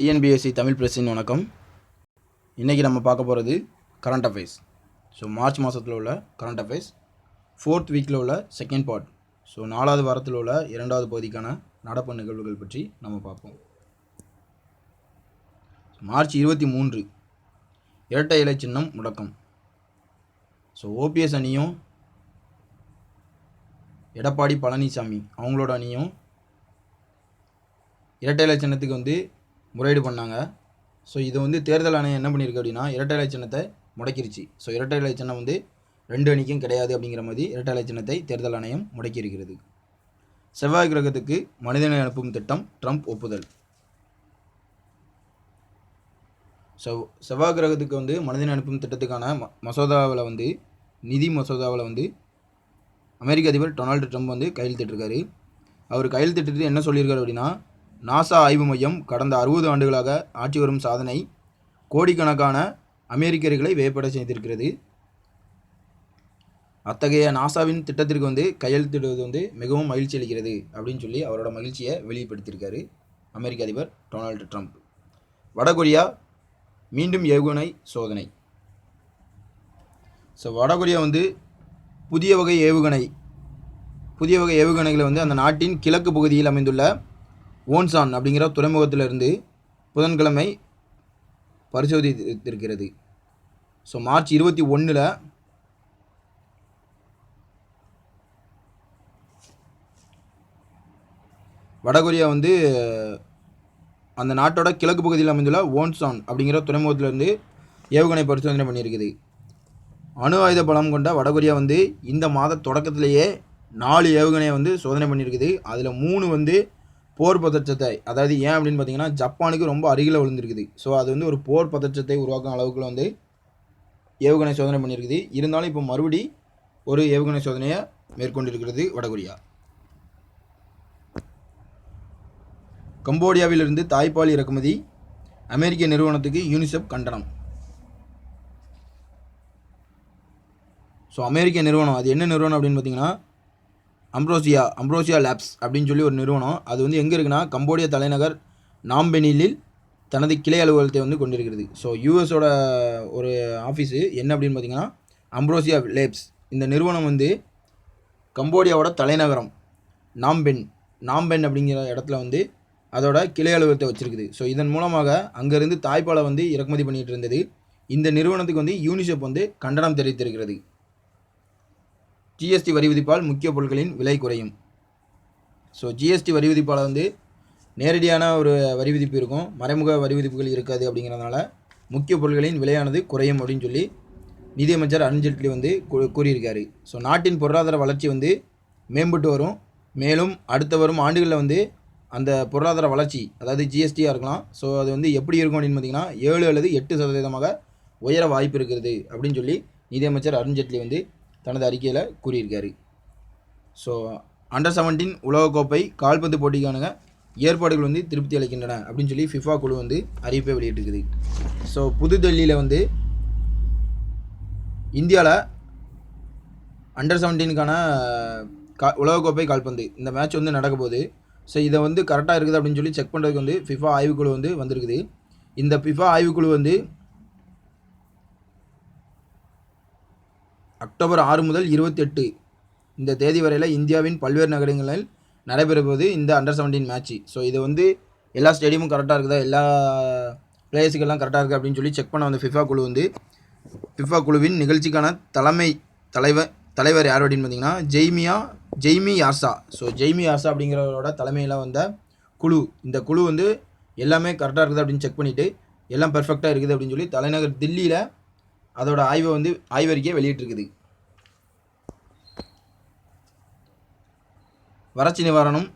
TNPSC Tamil பிரசின் வணக்கம். இன்றைக்கி நம்ம பார்க்க போகிறது கரண்ட் அஃபேர்ஸ் ஸோ மார்ச் மாதத்தில் உள்ள கரண்ட் அஃபேர்ஸ் ஃபோர்த் வீக்கில் உள்ள செகண்ட் பார்ட் ஸோ நாலாவது வாரத்தில் உள்ள இரண்டாவது பகுதிக்கான நடப்பு நிகழ்வுகள் பற்றி நம்ம பார்ப்போம். மார்ச் இருபத்தி மூன்று. இரட்டை இலை சின்னம் முடக்கம். ஸோ ஓபிஎஸ் அணியும் எடப்பாடி பழனிசாமி அவங்களோட அணியும் இரட்டை இலை சின்னத்துக்கு வந்து முறையீடு பண்ணாங்க. ஸோ இது வந்து தேர்தல் ஆணையம் என்ன பண்ணியிருக்கு அப்படின்னா இரட்டை இலை சின்னத்தை முடக்கிருச்சு. ஸோ இரட்டை இலை சின்னம் வந்து ரெண்டு அணிக்கும் கிடையாது அப்படிங்கிற மாதிரி இரட்டை இலை சின்னத்தை தேர்தல் ஆணையம் முடக்கியிருக்கிறது. செவ்வாய் கிரகத்துக்கு மனிதனை அனுப்பும் திட்டம் ட்ரம்ப் ஒப்புதல். ஸோ செவ்வாய் கிரகத்துக்கு வந்து மனிதனை அனுப்பும் திட்டத்துக்கான ம மசோதாவில் வந்து நிதி மசோதாவில் வந்து அமெரிக்க அதிபர் டொனால்டு ட்ரம்ப் வந்து கையெழுத்திட்டிருக்காரு. அவர் கையெழுத்திட்டு என்ன சொல்லியிருக்காரு அப்படின்னா நாசா ஆய்வு மையம் கடந்த அறுபது ஆண்டுகளாக ஆட்சி வரும் சாதனை கோடிக்கணக்கான அமெரிக்கர்களை வியப்பட செய்திருக்கிறது. அத்தகைய நாசாவின் திட்டத்திற்கு வந்து கையெழுத்திடுவது வந்து மிகவும் மகிழ்ச்சி அளிக்கிறது அப்படின்னு சொல்லி அவரோட மகிழ்ச்சியை வெளிப்படுத்தியிருக்காரு அமெரிக்க அதிபர் டொனால்டு ட்ரம்ப். வடகொரியா மீண்டும் ஏவுகணை சோதனை. ஸோ வடகொரியா வந்து புதிய வகை ஏவுகணை புதிய வகை ஏவுகணைகளை வந்து அந்த நாட்டின் கிழக்கு பகுதியில் அமைந்துள்ள ஓன்சான் அப்படிங்கிற துறைமுகத்திலிருந்து புதன்கிழமை பரிசோதித்திருக்கிறது. ஸோ மார்ச் இருபத்தி ஒன்றில் வடகொரியா வந்து அந்த நாட்டோட கிழக்கு பகுதியில் அமைந்துள்ள ஓன்சான் அப்படிங்கிற துறைமுகத்திலிருந்து ஏவுகணை பரிசோதனை பண்ணியிருக்குது. அணு ஆயுத பலம் கொண்ட வடகொரியா வந்து இந்த மாத தொடக்கத்திலேயே நாலு ஏவுகணையை வந்து சோதனை பண்ணியிருக்குது. அதில் மூணு வந்து போர் பதற்றத்தை அதாவது ஏன் அப்படின்னு பார்த்தீங்கன்னா ஜப்பானுக்கு ரொம்ப அருகில் விழுந்திருக்குது. ஸோ அது வந்து ஒரு போர் பதற்றத்தை உருவாக்கும் அளவுக்கு வந்து ஏவுகணை சோதனை பண்ணியிருக்குது. இருந்தாலும் இப்போ மறுபடி ஒரு ஏவுகணை சோதனையை மேற்கொண்டிருக்கிறது வடகொரியா. கம்போடியாவிலிருந்து தாய்ப்பால் இறக்குமதி அமெரிக்க நிறுவனத்துக்கு யூனிசெப் கண்டனம். ஸோ அமெரிக்க நிறுவனம் அது என்ன நிறுவனம் அப்படின்னு பார்த்தீங்கன்னா அம்ப்ரோசியா அம்ப்ரோசியா லேப்ஸ் அப்படின்னு சொல்லி ஒரு நிறுவனம். அது வந்து எங்கே இருக்குன்னா கம்போடியா தலைநகர் நாம்பெனிலில் தனது கிளை அலுவலகத்தை வந்து கொண்டிருக்கிறது. ஸோ யூஎஸோட ஒரு ஆஃபீஸு என்ன அப்படின்னு பார்த்தீங்கன்னா அம்ப்ரோசியா லேப்ஸ். இந்த நிறுவனம் வந்து கம்போடியாவோட தலைநகரம் நாம்பென். நாம்பென் அப்படிங்கிற இடத்துல வந்து அதோட கிளை அலுவலகத்தை வச்சிருக்குது. ஸோ இதன் மூலமாக அங்கேருந்து தாய்ப்பாலை வந்து இறக்குமதி பண்ணிகிட்டு இருந்தது. இந்த நிறுவனத்துக்கு வந்து யூனிசெஃப் வந்து கண்டனம் தெரிவித்திருக்கிறது. ஜிஎஸ்டி வரி விதிப்பால் முக்கிய பொருட்களின் விலை குறையும். ஸோ ஜிஎஸ்டி வரி விதிப்பால் வந்து நேரடியான ஒரு வரி விதிப்பு இருக்கும். மறைமுக வரி விதிப்புகள் இருக்காது அப்படிங்கிறதுனால முக்கிய பொருட்களின் விலையானது குறையும் அப்படின்னு சொல்லி நிதியமைச்சர் அருண்ஜேட்லி வந்து கூறியிருக்காரு. ஸோ நாட்டின் பொருளாதார வளர்ச்சி வந்து மேம்பட்டு வரும். மேலும் அடுத்த வரும் ஆண்டுகளில் வந்து அந்த பொருளாதார வளர்ச்சி அதாவது ஜிஎஸ்டியாக இருக்கலாம். ஸோ அது வந்து எப்படி இருக்கும் அப்படின்னு பார்த்தீங்கன்னா ஏழு அல்லது எட்டு சதவீதமாக உயர வாய்ப்பு இருக்கிறது அப்படின்னு சொல்லி நிதியமைச்சர் அருண்ஜேட்லி வந்து தனது அறிக்கையில் கூறியிருக்காரு. ஸோ அண்டர் செவன்டீன் உலகக்கோப்பை கால்பந்து போட்டிக்கான ஏற்பாடுகள் வந்து திருப்தி அளிக்கின்றன அப்படின்னு சொல்லி ஃபிஃபா குழு வந்து அறிவிப்பை வெளியிட்டிருக்குது. ஸோ புதுடெல்லியில் வந்து இந்தியாவில் அண்டர் செவன்டீனுக்கான கா உலகக்கோப்பை கால்பந்து இந்த மேட்ச் வந்து நடக்க போகுது ஸோ இதை வந்து கரெக்டாக இருக்குது அப்படின்னு சொல்லி செக் பண்ணுறதுக்கு வந்து ஃபிஃபா ஆய்வுக்குழு வந்து வந்திருக்குது. இந்த ஃபிஃபா ஆய்வுக்குழு வந்து அக்டோபர் ஆறு முதல் இருபத்தெட்டு இந்த தேதி வரையில் இந்தியாவின் பல்வேறு நகரங்களில் நடைபெறுவது இந்த அண்டர் செவன்டீன் மேட்ச்சு ஸோ இது வந்து எல்லா ஸ்டேடியமும் கரெக்டாக இருக்குதா? எல்லா பிளேயர்ஸுக்கெல்லாம் கரெக்டாக இருக்குது அப்படின்னு சொல்லி செக் பண்ண வந்த ஃபிஃபா குழு வந்து ஃபிஃபா குழுவின் நிகழ்ச்சிக்கான தலைமை தலைவர் தலைவர் யார் அப்படின்னு பார்த்தீங்கன்னா ஜெய்மியா Jaime Yarza. So Jaime Yarza அப்படிங்கிறவரோட தலைமையில் வந்த குழு. இந்த குழு வந்து எல்லாமே கரெக்டாக இருக்குது அப்படின்னு செக் பண்ணிவிட்டு எல்லாம் பர்ஃபெக்டாக இருக்குது அப்படின்னு சொல்லி தலைநகர் தில்லியில் அதோட ஆய்வை வந்து ஆய்வறிக்கையை வெளியிட்டிருக்குது. வறட்சி நிவாரணம்.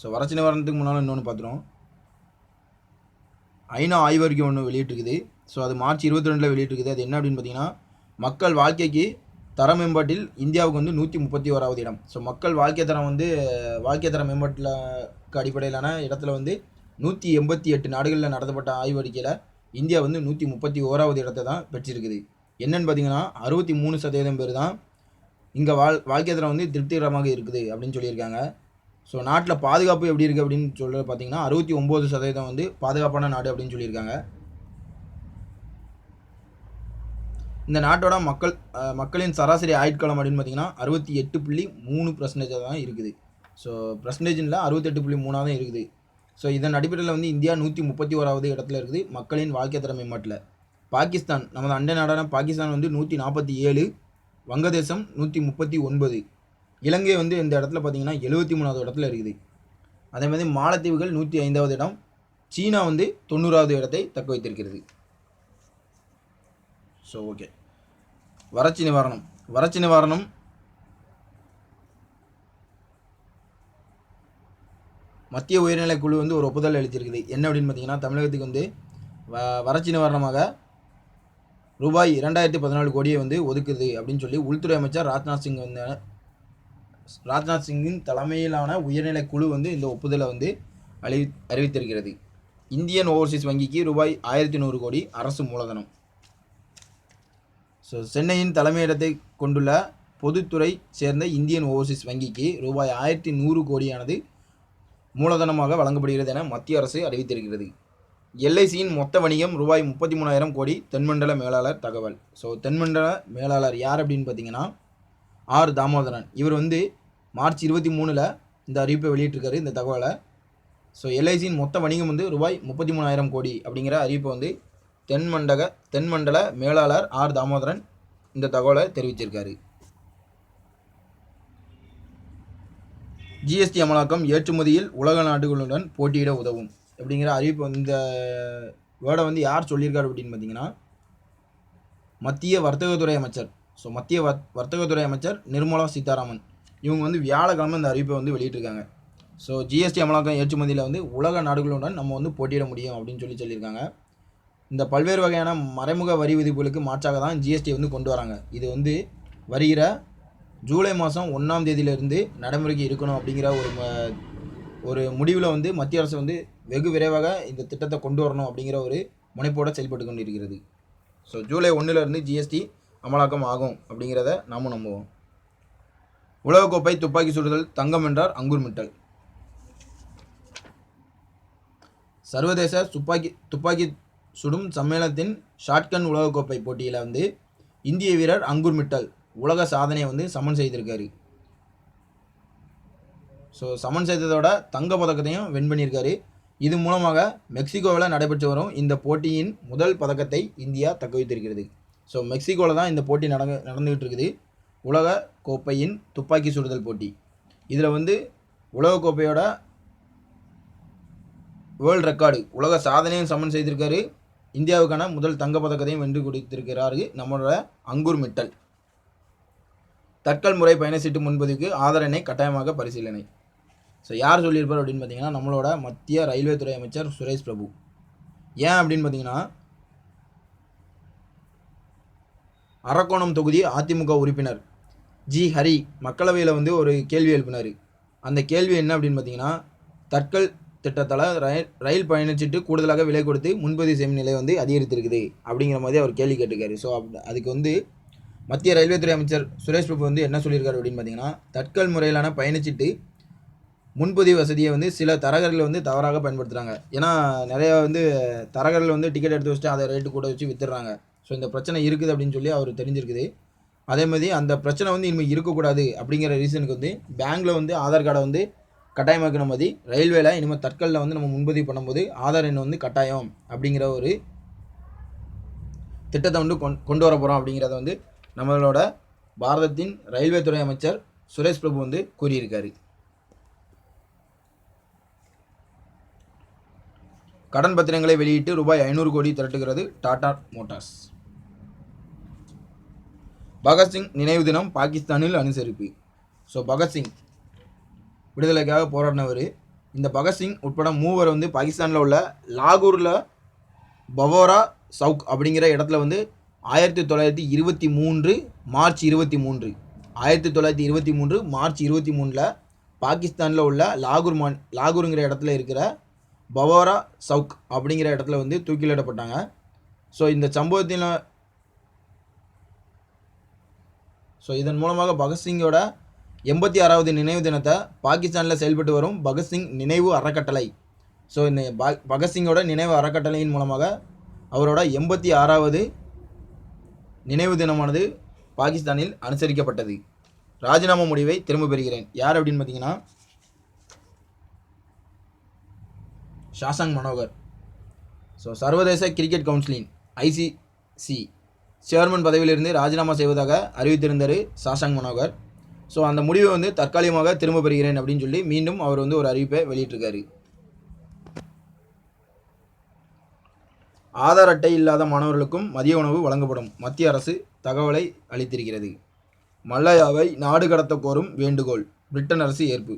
ஸோ வறட்சி நிவாரணத்துக்கு முன்னால் இன்னொன்று பார்த்துருவோம் ஐநா ஆய்வறிக்கை ஒன்று வெளியிட்டிருக்குது. ஸோ அது மார்ச் இருபத்தி ரெண்டில் வெளியிட்டிருக்குது. அது என்ன அப்படின்னு பார்த்தீங்கன்னா மக்கள் வாழ்க்கைக்கு தர மேம்பாட்டில் இந்தியாவுக்கு வந்து நூற்றி முப்பத்தி ஓராவது இடம். ஸோ மக்கள் வாழ்க்கை தரம் வந்து வாழ்க்கை தர மேம்பாட்டில் அடிப்படையிலான இடத்துல வந்து நூற்றி எண்பத்தி எட்டு நாடுகளில் நடத்தப்பட்ட ஆய்வறிக்கையில் இந்தியா வந்து நூற்றி முப்பத்தி ஓராவது இடத்தை தான் பெற்றிருக்குது. என்னென்னு பார்த்தீங்கன்னா அறுபத்தி மூணு சதவீதம் பேர் தான் இங்கே வாழ் வாழ்க்கை தரம் வந்து திருப்திகரமாக இருக்குது அப்படின்னு சொல்லியிருக்காங்க. ஸோ நாட்டில் பாதுகாப்பு எப்படி இருக்குது அப்படின்னு சொல்கிறது பார்த்தீங்கன்னா அறுபத்தி ஒம்பது சதவீதம் வந்து பாதுகாப்பான நாடு அப்படின்னு சொல்லியிருக்காங்க. இந்த நாட்டோட மக்கள் மக்களின் சராசரி ஆயுட்காலம் அப்படின்னு பார்த்தீங்கன்னா அறுபத்தி எட்டு புள்ளி மூணு பர்சன்டேஜாக தான் இருக்குது. ஸோ பர்சன்டேஜில் அறுபத்தெட்டு புள்ளி மூணாக தான் இருக்குது. ஸோ இதன் அடிப்படையில் வந்து இந்தியா நூற்றி முப்பத்தி ஓராவது இடத்துல இருக்குது. மக்களின் வாழ்க்கை தர மேம்பாட்டில் பாகிஸ்தான் நமது அண்டை நாடான பாகிஸ்தான் வந்து நூற்றி நாற்பத்தி ஏழு வங்கதேசம் நூற்றி முப்பத்தி ஒன்பது. இலங்கை வந்து இந்த இடத்துல பார்த்திங்கன்னா எழுபத்தி மூணாவது இடத்துல இருக்குது. அதே மாதிரி மாலத்தீவுகள் நூற்றி ஐந்தாவது இடம். சீனா வந்து தொண்ணூறாவது இடத்தை தக்க வைத்திருக்கிறது. ஸோ ஓகே வறட்சி நிவாரணம். வறட்சி நிவாரணம் மத்திய உயர்நிலை குழு வந்து ஒரு ஒப்புதல் அளித்திருக்குது. என்ன அப்படின்னு பார்த்தீங்கன்னா தமிழகத்துக்கு வந்து வ வறட்சி நிவாரணமாக ரூபாய் இரண்டாயிரத்தி பதினாலு கோடியை வந்து ஒதுக்குது அப்படின்னு சொல்லி உள்துறை அமைச்சர் ராஜ்நாத் சிங் வந்து ராஜ்நாத் சிங்கின் தலைமையிலான உயர்நிலை குழு வந்து இந்த ஒப்புதலை வந்து அளி அறிவித்திருக்கிறது. இந்தியன் ஓவர்சீஸ் வங்கிக்கு ரூபாய் ஆயிரத்தி நூறு கோடி அரசு மூலதனம். ஸோ சென்னையின் தலைமையிடத்தை கொண்டுள்ள பொதுத்துறை சேர்ந்த இந்தியன் ஓவர்சீஸ் வங்கிக்கு ரூபாய் ஆயிரத்தி நூறு கோடியானது மூலதனமாக வழங்கப்படுகிறது என மத்திய அரசு அறிவித்திருக்கிறது. எல்ஐசியின் மொத்த வணிகம் ரூபாய் முப்பத்தி மூணாயிரம் கோடி தென்மண்டல மேலாளர் தகவல். ஸோ தென்மண்டல மேலாளர் யார் அப்படின்னு பார்த்தீங்கன்னா ஆர் தாமோதரன். இவர் வந்து மார்ச் இருபத்தி மூணில் இந்த அறிவிப்பை வெளியிட்டிருக்காரு இந்த தகவலை. ஸோ எல்ஐசியின் மொத்த வணிகம் வந்து ரூபாய் முப்பத்தி மூணாயிரம் கோடி அப்படிங்கிற அறிவிப்பை வந்து தென்மண்டக தென்மண்டல மேலாளர் ஆர் தாமோதரன் இந்த தகவலை தெரிவிச்சிருக்காரு. ஜிஎஸ்டி அமலாக்கம் ஏற்றுமதியில் உலக நாடுகளுடன் போட்டியிட உதவும். அப்படிங்கிற அறிவிப்பு இந்த வேர்டை வந்து யார் சொல்லியிருக்காரு அப்படின்னு பார்த்தீங்கன்னா மத்திய வர்த்தகத்துறை அமைச்சர். ஸோ மத்திய வர் வர்த்தகத்துறை அமைச்சர் நிர்மலா சீதாராமன். இவங்க வந்து வியாழக்கிழமை இந்த அறிவிப்பை வந்து வெளியிட்டிருக்காங்க. ஸோ ஜிஎஸ்டி அமலாக்கம் ஏற்றுமதியில் வந்து உலக நாடுகளுடன் நம்ம வந்து போட்டியிட முடியும் அப்படின்னு சொல்லி சொல்லியிருக்காங்க. இந்த பல்வேறு வகையான மறைமுக வரி விதிப்புகளுக்கு மாற்றாக தான் ஜிஎஸ்டி வந்து கொண்டு வராங்க. இது வந்து வருகிற ஜூலை மாதம் ஒன்றாம் தேதியிலிருந்து நடைமுறைக்கு இருக்கணும் அப்படிங்கிற ஒரு ம- ஒரு முடிவில் வந்து மத்திய அரசு வந்து வெகு விரைவாக இந்த திட்டத்தை கொண்டு வரணும் அப்படிங்கிற ஒரு முனைப்போடு செயல்பட்டு கொண்டிருக்கிறது. ஸோ ஜூலை ஒன்றிலிருந்து ஜிஎஸ்டி அமலாக்கம் ஆகும் அப்படிங்கிறத நாமும் நம்புவோம். உலகக்கோப்பை துப்பாக்கி சுடுதல் தங்கம் என்றார் அங்குர் மிட்டல். சர்வதேச துப்பாக்கி துப்பாக்கி சுடும் சம்மேளனத்தின் ஷாட்கன் உலகக்கோப்பை போட்டியில் வந்து இந்திய வீரர் அங்குர் மிட்டல் உலக சாதனையை வந்து சமன் செய்திருக்காரு. ஸோ சமன் செய்ததோட தங்க பதக்கத்தையும் வின் பண்ணியிருக்காரு. இது மூலமாக மெக்சிகோவில் நடைபெற்று வரும் இந்த போட்டியின் முதல் பதக்கத்தை இந்தியா தக்க வைத்திருக்கிறது. ஸோ மெக்சிகோவில் தான் இந்த போட்டி நடங்க நடந்துகிட்டு இருக்குது உலக கோப்பையின் துப்பாக்கி சுடுதல் போட்டி. இதில் வந்து உலக கோப்பையோட வேர்ல்ட் ரெக்கார்டு உலக சாதனையும் சமன் செய்திருக்காரு. இந்தியாவுக்கான முதல் தங்க பதக்கத்தையும் வென்று கொடுத்திருக்கிறாரு நம்மளோட அங்கூர் மிட்டல். தட்கல் முறை பயணச்சீட்டு முன்பதிவுக்கு ஆதார் எண்ணை கட்டாயமாக பரிசீலனை. ஸோ யார் சொல்லியிருப்பார் அப்படின்னு பார்த்தீங்கன்னா நம்மளோட மத்திய ரயில்வே துறை அமைச்சர் சுரேஷ் பிரபு. ஏன் அப்படின்னு பார்த்தீங்கன்னா அரக்கோணம் தொகுதி அதிமுக உறுப்பினர் ஜி ஹரி மக்களவையில் வந்து ஒரு கேள்வி எழுப்பினார். அந்த கேள்வி என்ன அப்படின்னு பார்த்தீங்கன்னா தட்கல் திட்டத்தால் ரயில் ரயில் பயணச்சீட்டு கூடுதலாக விலை கொடுத்து முன்பதிவு செய்யும் நிலை வந்து அதிகரித்திருக்குது அப்படிங்கிற மாதிரி அவர் கேள்வி கேட்டிருக்காரு. ஸோ அதுக்கு வந்து மத்திய ரயில்வே துறை அமைச்சர் சுரேஷ் பிரபு வந்து என்ன சொல்லியிருக்காரு அப்படின்னு பார்த்தீங்கன்னா தட்கல் முறையிலான பயணச்சீட்டு முன்பதிவு வசதியை வந்து சில தரகர்கள் வந்து தவறாக பயன்படுத்துகிறாங்க ஏன்னா நிறையா வந்து தரகர்கள் வந்து டிக்கெட் எடுத்து வச்சுட்டு அதை ரேட்டு கூட வச்சு வித்துடுறாங்க. ஸோ இந்த பிரச்சனை இருக்குது அப்படின்னு சொல்லி அவர் தெரிஞ்சிருக்குது. அதே மாதிரி அந்த பிரச்சனை வந்து இனிமேல் இருக்கக்கூடாது அப்படிங்கிற ரீசனுக்கு வந்து பேங்க்கில் வந்து ஆதார் கார்டை வந்து கட்டாயமாக்கின மாதிரி ரயில்வேல இனிமேல் தட்கலில் வந்து நம்ம முன்பதிவு பண்ணும்போது ஆதார் எண் வந்து கட்டாயம் அப்படிங்கிற ஒரு திட்டத்தை வந்து கொண் கொண்டு வர போகிறோம் அப்படிங்கிறத வந்து நம்மளோட பாரதத்தின் ரயில்வே துறை அமைச்சர் சுரேஷ் பிரபு வந்து கூறியிருக்காரு. கடன் பத்திரங்களை வெளியிட்டு ரூபாய் ஐநூறு கோடி திரட்டுகிறது டாடா மோட்டார்ஸ். பகத்சிங் நினைவு தினம் பாகிஸ்தானில் அனுசரிப்பு. ஸோ பகத்சிங் விடுதலைக்காக போராடினவர். இந்த பகத்சிங் உட்பட மூவர் வந்து பாகிஸ்தானில் உள்ள லாகூரில் பவோரா சவுக் அப்படிங்கிற இடத்துல வந்து ஆயிரத்தி தொள்ளாயிரத்தி இருபத்தி மூன்று மார்ச் இருபத்தி மூன்று. ஆயிரத்தி தொள்ளாயிரத்தி இருபத்தி மூன்று மார்ச் இருபத்தி மூணில் பாகிஸ்தானில் உள்ள லாகூர் மான் லாகூருங்கிற இடத்துல இருக்கிற பவோரா சவுக் அப்படிங்கிற இடத்துல வந்து தூக்கிலிடப்பட்டாங்க. ஸோ இந்த சம்பவத்தின ஸோ இதன் மூலமாக பகத்சிங்கோட எண்பத்தி ஆறாவது நினைவு தினத்தை பாகிஸ்தானில் செயல்பட்டு வரும் பகத்சிங் நினைவு அறக்கட்டளை. ஸோ இந்த ப பகத்சிங்கோட நினைவு அறக்கட்டளையின் மூலமாக அவரோட எண்பத்தி ஆறாவது நினைவு தினமானது பாகிஸ்தானில் அனுசரிக்கப்பட்டது. ராஜினாமா முடிவை திரும்ப பெறுகிறேன். யார் அப்படின்னு பார்த்தீங்கன்னா ஷாசாங் மனோகர். ஸோ சர்வதேச கிரிக்கெட் கவுன்சிலின் ஐசிசி சேர்மன் பதவியிலிருந்து ராஜினாமா செய்வதாக அறிவித்திருந்தார் சாசாங் மனோகர். ஸோ அந்த முடிவை வந்து தற்காலிகமாக திரும்ப பெறுகிறேன் அப்படின்னு சொல்லி மீண்டும் அவர் வந்து ஒரு அறிவிப்பை வெளியிட்டிருக்காரு. ஆதார் அட்டை இல்லாத மாணவர்களுக்கும் மதிய உணவு வழங்கப்படும். மத்திய அரசு தகவலை அளித்திருக்கிறது. மல்லையாவை நாடு கடத்த கோரும் வேண்டுகோள் பிரிட்டன் அரசு ஏற்பு.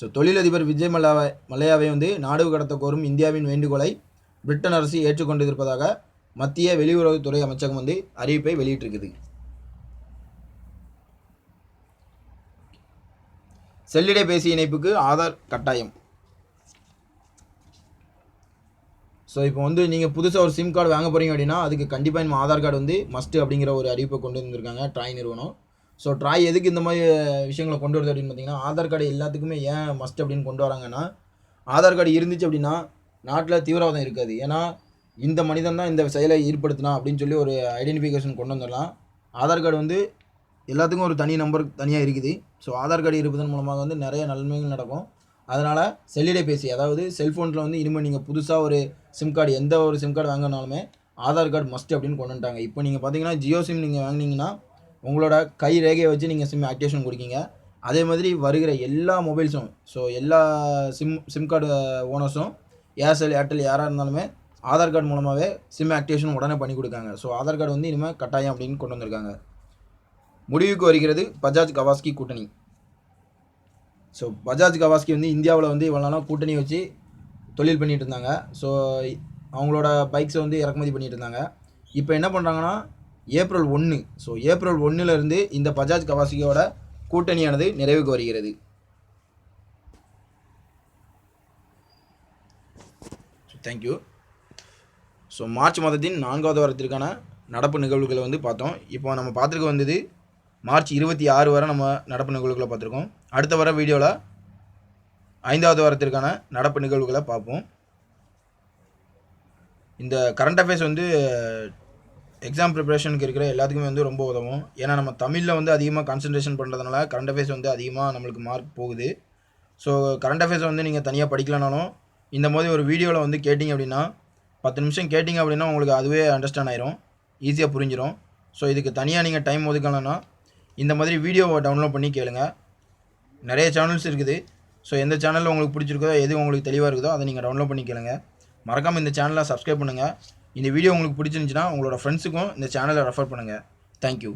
ஸோ தொழிலதிபர் விஜய் மல்லாவை மல்லையாவை வந்து நாடு கடத்த கோரும் இந்தியாவின் வேண்டுகோளை பிரிட்டன் அரசு ஏற்றுக்கொண்டிருப்பதாக மத்திய வெளியுறவுத்துறை அமைச்சகம் வந்து அறிவிப்பை வெளியிட்டிருக்குது. செல்லிடைபேசி இணைப்புக்கு ஆதார் கட்டாயம். ஸோ இப்போ வந்து நீங்கள் புதுசாக ஒரு சிம் கார்டு வாங்க போகிறீங்க அப்படின்னா அதுக்கு கண்டிப்பாக நம்ம ஆதார் கார்டு வந்து மஸ்ட்டு அப்படிங்கிற ஒரு அறிவிப்பை கொண்டு வந்திருக்காங்க ட்ராய் நிறுவனம். ஸோ ட்ராய் எதுக்கு இந்த மாதிரி விஷயங்களை கொண்டு வருது அப்படின்னு பார்த்தீங்கன்னா ஆதார் கார்டு எல்லாத்துக்குமே ஏன் மஸ்ட் அப்படின்னு கொண்டு வராங்கன்னா ஆதார் கார்டு இருந்துச்சு அப்படின்னா நாட்டில் தீவிரவாதம் இருக்காது. ஏன்னா இந்த மனிதன் தான் இந்த செயலை ஈடுபடுத்தினா அப்படின்னு சொல்லி ஒரு ஐடென்டிஃபிகேஷன் கொண்டு வந்துடலாம். ஆதார் கார்டு வந்து எல்லாத்துக்கும் ஒரு தனி நம்பர் தனியாக இருக்குது. ஸோ ஆதார் கார்டு இருப்பதன் மூலமாக வந்து நிறைய நன்மைகள் நடக்கும். அதனால் செல்லிடைபேசி அதாவது செல்ஃபோனில் வந்து இனிமேல் நீங்கள் புதுசாக ஒரு சிம் கார்டு எந்த ஒரு சிம் கார்டு வாங்கினாலுமே ஆதார் கார்டு மஸ்ட் அப்படின்னு கொண்டு வந்துட்டாங்க. இப்போ நீங்கள் பார்த்தீங்கன்னா ஜியோ சிம் நீங்கள் வாங்கினீங்கன்னா உங்களோட கை ரேகையை வச்சு நீங்கள் சிம் ஆக்டிவேஷன் கொடுக்கீங்க. அதே மாதிரி வருகிற எல்லா மொபைல்ஸும் ஸோ எல்லா சிம் சிம் கார்டு ஓனர்ஸும் ஏர்செல் ஏர்டெல் யாராக இருந்தாலுமே ஆதார் கார்டு மூலமாகவே சிம் ஆக்டிவேஷன் உடனே பண்ணி கொடுக்காங்க. ஸோ ஆதார் கார்டு வந்து இனிமேல் கட்டாயம் அப்படின்னு கொண்டு வந்திருக்காங்க. முடிவுக்கு வருகிறது பஜாஜ் கவாஸ்கி கூட்டணி. ஸோ பஜாஜ் கவாஸ்கி வந்து இந்தியாவில் வந்து இவ்வளோ நாளாக கூட்டணி வச்சு தொழில் பண்ணிகிட்டு இருந்தாங்க. ஸோ அவங்களோட பைக்ஸை வந்து இறக்குமதி பண்ணிகிட்டு இருந்தாங்க. இப்போ என்ன பண்ணுறாங்கன்னா ஏப்ரல் ஒன்று ஸோ ஏப்ரல் ஒன்றுலேருந்து இந்த பஜாஜ் கவாஸ்கியோட கூட்டணியானது நிறைவுக்கு வருகிறது. தேங்க்யூ ஸோ மார்ச் மாதத்தின் நான்காவது வாரத்திற்கான நடப்பு நிகழ்வுகளை வந்து பார்த்தோம். இப்போ நம்ம பார்த்துருக்க வந்தது மார்ச் இருபத்தி ஆறு வரை நம்ம நடப்பு நிகழ்வுகளை பார்த்துருக்கோம். அடுத்த வர வீடியோவில் ஐந்தாவது வாரத்திற்கான நடப்பு நிகழ்வுகளை பார்ப்போம். இந்த கரண்ட் அஃபேர்ஸ் வந்து எக்ஸாம் ப்ரிப்பரேஷனுக்கு இருக்கிற எல்லாத்துக்குமே வந்து ரொம்ப உதவும். ஏன்னா நம்ம தமிழில் வந்து அதிகமாக கான்சன்ட்ரேஷன் பண்ணுறதுனால கரண்ட் அஃபேர்ஸ் வந்து அதிகமாக நம்மளுக்கு மார்க் போகுது. ஸோ கரண்ட் அஃபேர்ஸ் வந்து நீங்கள் தனியாக படிக்கலனாலும் இந்த மாதிரி ஒரு வீடியோவில் வந்து கேட்டிங்க அப்படின்னா பத்து நிமிஷம் கேட்டிங்க அப்படின்னா உங்களுக்கு அதுவே அண்டர்ஸ்டாண்ட் ஆயிரும். ஈஸியாக புரிஞ்சிடும் ஸோ இதுக்கு தனியாக நீங்கள் டைம் ஒதுக்கலைன்னா இந்த மாதிரி வீடியோவை டவுன்லோட் பண்ணி கேளுங்க. நிறைய சேனல்ஸ் இருக்குது. ஸோ எந்த சேனலில் உங்களுக்கு பிடிச்சிருக்கோ எது உங்களுக்கு தெளிவாக இருக்குதோ அதை நீங்கள் டவுன்லோட் பண்ணி கேளுங்க. மறக்காமல் இந்த சேனலை சப்ஸ்கிரைப் பண்ணுங்கள் இந்த வீடியோ உங்களுக்கு பிடிச்சிருந்துச்சின்னா உங்களோட ஃப்ரெண்ட்ஸுக்கும் இந்த சேனலை ரெஃபர் பண்ணுங்கள் தேங்க்யூ